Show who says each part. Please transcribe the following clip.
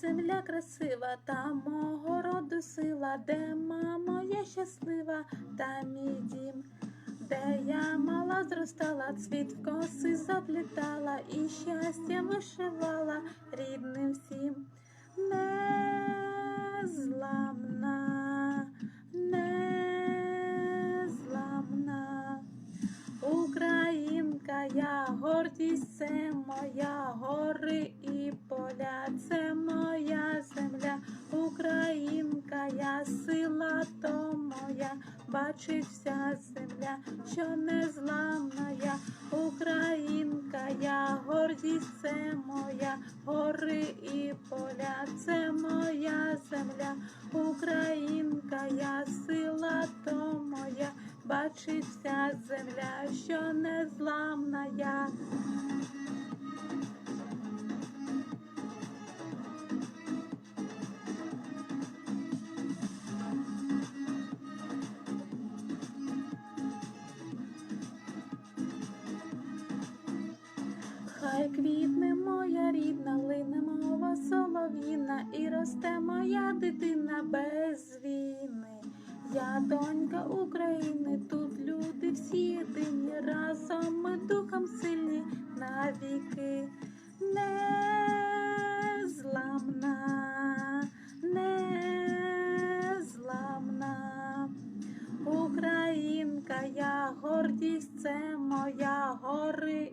Speaker 1: земля красива, та мого роду сила, де мама я щаслива, та мій дім, де я мала зростала, цвіт в коси заплітала і щастя вишивала рідним всім. Незламна, незламна. Українка, я гордість, це моя гори я сила то моя, бачить вся земля, що незламна Українка, я гордість, це моя, гори і поля, це моя земля, Українка, я сила то моя. Бачить вся земля, що незламна. Хай квітне моя рідна, лине мова солов'їна, і росте моя дитина без війни. Я донька України, тут люди всі єдині, разом ми духом сильні навіки. Незламна, незламна. Українка, я гордість, це моя гори